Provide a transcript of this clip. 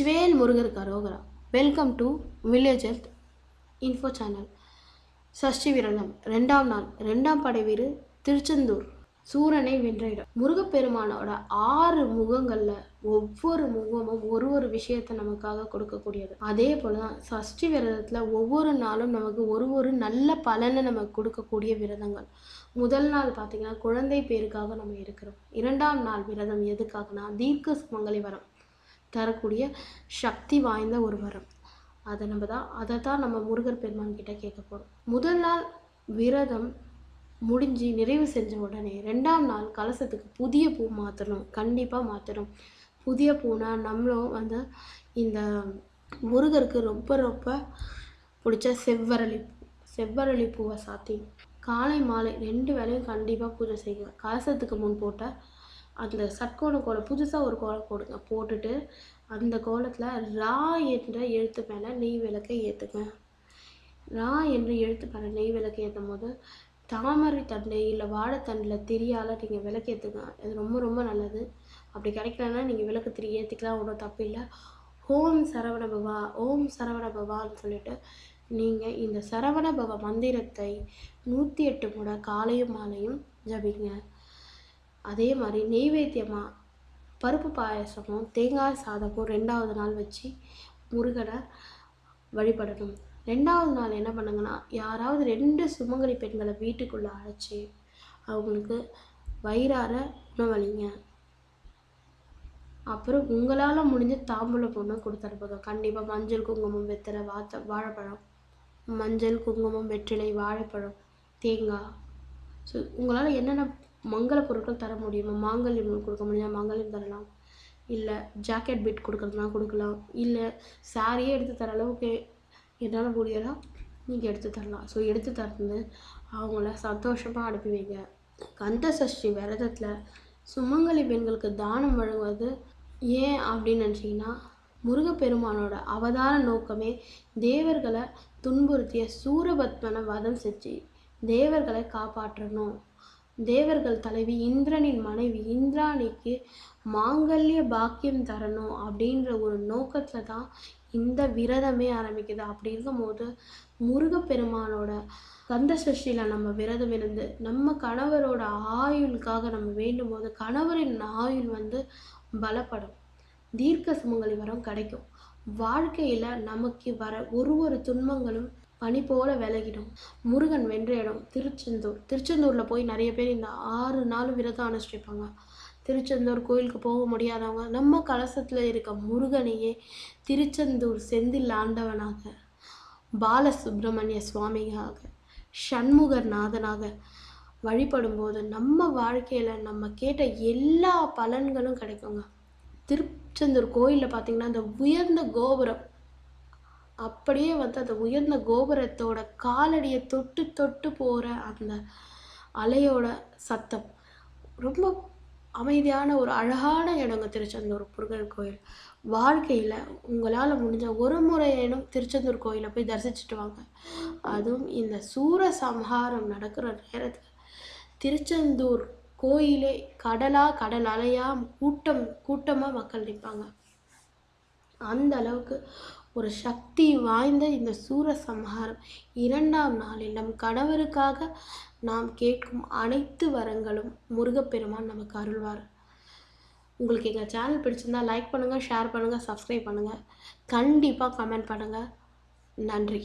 Swell முருகர் கரோகரா welcome to village health info channel Sashti விரதம் ரெண்டாம் நாள் ரெண்டாம் படை வீடு திருச்செந்தூர். சூரனை வென்ற இடம் முருகப்பெருமானோட ஆறு முகங்களில் ஒவ்வொரு முகமும் ஒரு ஒரு விஷயத்தை நமக்காக கொடுக்கக்கூடியது. அதே போல தான் சஷ்டி விரதத்தில் ஒவ்வொரு நாளும் நமக்கு ஒரு ஒரு நல்ல பலனை நமக்கு கொடுக்கக்கூடிய விரதங்கள். முதல் நாள் பார்த்திங்கன்னா குழந்தை பேருக்காக நம்ம இருக்கிறோம். இரண்டாம் நாள் விரதம் எதுக்காகனா தீர்க்க சுமங்கலி வரம். தரக்கூடிய சக்தி வாய்ந்த ஒரு வரம் அதை நம்ம தான் அதை தான் நம்ம முருகர் பெருமான் கிட்ட கேட்க போகிறோம் முதல் நாள் விரதம் முடிஞ்சு நிறைவு செஞ்ச உடனே ரெண்டாம் நாள் கலசத்துக்கு புதிய பூ மாற்றணும் கண்டிப்பாக மாற்றணும் புதிய பூனா நம்மளும் வந்து இந்த முருகருக்கு ரொம்ப ரொம்ப பிடிச்ச செவ்வரளி பூ செவ்வரளி பூவை சாத்தி காலை மாலை ரெண்டு வேளையும் கண்டிப்பாக பூஜை செய்யுங்க கலசத்துக்கு முன் போட்ட அந்த சட்கோண கோலம் புதுசாக ஒரு கோலம் போடுங்க போட்டுட்டு அந்த கோலத்தில் ரா என்ற எழுத்து மேலே நெய் விளக்கை ஏற்றுங்க ரா என்ற எழுத்து மேலே நெய் விளக்கு ஏற்றும் போது தாமரை தண்டு இல்லை வாழைத்தண்டில் திரியால் நீங்கள் விளக்கு ஏற்றுங்க அது ரொம்ப ரொம்ப நல்லது. அப்படி கிடைக்கலன்னா நீங்கள் விளக்கு திரி ஏற்றிக்கலாம் ஒன்றும் தப்பு இல்லை. ஓம் சரவண பவா ஓம் சரவண பவான்னு சொல்லிட்டு நீங்கள் இந்த சரவண பவ மந்திரத்தை நூற்றி எட்டு முறை காலையும் மாலையும் ஜபிங்க. அதே மாதிரி நெய்வேத்தியமாக பருப்பு பாயசமும் தேங்காய் சாதமும் ரெண்டாவது நாள் வச்சு முருகனை வழிபடணும். ரெண்டாவது நாள் என்ன பண்ணுங்கன்னா யாராவது ரெண்டு சுமங்கலி பெண்களை வீட்டுக்குள்ளே அழைச்சி அவங்களுக்கு வயிறார உணவளிங்க. அப்புறம் உங்களால் முடிஞ்ச தாம்பூல பொண்ணு கொடுத்துருப்போம் கண்டிப்பாக மஞ்சள் குங்குமம் வெத்தலை வாத்த வாழைப்பழம். மஞ்சள் குங்குமம் வெற்றிலை வாழைப்பழம் தேங்காய். ஸோ உங்களால் என்னென்ன மங்கள பொருட்கள் தர முடியுமா? மாங்கல்யம் கொடுக்க முடியுமா? மாங்கல்யம் தரலாம். இல்லை ஜாக்கெட் பிட் கொடுக்குறதுனா கொடுக்கலாம். இல்லை சாரியே எடுத்து தர அளவுக்கு என்னால் முடியலாம் நீங்கள் எடுத்து தரலாம். ஸோ எடுத்து தந்து அவங்கள சந்தோஷமாக அனுப்பி வைங்க. கந்த சஷ்டி விரதத்தில் சுமங்கலி பெண்களுக்கு தானம் வழங்குவது ஏன் அப்படின்னு நினச்சிங்கன்னா முருகப்பெருமானோட அவதார நோக்கமே தேவர்களை துன்புறுத்திய சூரபத்மனை வதம் செஞ்சு தேவர்களை காப்பாற்றணும். தேவர்கள் தலைவி இந்திரனின் மனைவி இந்திராணிக்கு மாங்கல்ய பாக்கியம் தரணும் அப்படின்ற ஒரு நோக்கத்தில் தான் இந்த விரதமே ஆரம்பிக்குது. அப்படி இருக்கும்போது முருகப்பெருமானோட கந்த சஷ்டியில் நம்ம விரதம் இருந்து நம்ம கணவரோட ஆயுளுக்காக நம்ம வேண்டும் போது கணவரின் ஆயுள் வந்து பலப்படும். தீர்க்க சுமங்கலி வரம் கிடைக்கும். வாழ்க்கையில் நமக்கு வர ஒரு ஒரு துன்பங்களும் பனி போல விலகிடும். முருகன் வென்ற இடம் திருச்செந்தூர். திருச்செந்தூரில் போய் நிறைய பேர் இந்த ஆறு நாள் விரதம் அனுஷ்டிப்பாங்க. திருச்செந்தூர் கோயிலுக்கு போக முடியாதவங்க நம்ம கலசத்தில் இருக்க முருகனையே திருச்செந்தூர் செந்தில் ஆண்டவனாக பாலசுப்ரமணிய சுவாமியாக சண்முகர் நாதனாக வழிபடும்போது நம்ம வாழ்க்கையில் நம்ம கேட்ட எல்லா பலன்களும் கிடைக்குங்க. திருச்செந்தூர் கோயிலில் பார்த்திங்கன்னா அந்த உயர்ந்த கோபுரம் அப்படியே வந்து அந்த உயர்ந்த கோபுரத்தோட காலடியை தொட்டு தொட்டு போகிற அந்த அலையோட சத்தம். ரொம்ப அமைதியான ஒரு அழகான இடங்க திருச்செந்தூர் முருகன் கோயில். வாழ்க்கையில் உங்களால் முடிஞ்ச ஒரு முறையேனும் திருச்செந்தூர் கோயிலை போய் தரிசிச்சுட்டு வாங்க. அதுவும் இந்த சூர சம்ஹாரம் நடக்கிற நேரத்தில். திருச்செந்தூர் கோயிலே கடலாக கடல் அலையாக கூட்டம் கூட்டமாக மக்கள் நிற்பாங்க அந்த அளவுக்கு ஒரு சக்தி வாய்ந்த இந்த சூர சம்ஹாரம் இரண்டாம் நாளில் நம் கணவருக்காக நாம் கேட்கும் அனைத்து வரங்களும் முருகப்பெருமான் நமக்கு அருள்வார். உங்களுக்கு எங்கள் சேனல் பிடிச்சிருந்தா லைக் பண்ணுங்கள் ஷேர் பண்ணுங்கள் சப்ஸ்கிரைப் பண்ணுங்கள் கண்டிப்பாக கமெண்ட் பண்ணுங்கள் நன்றி.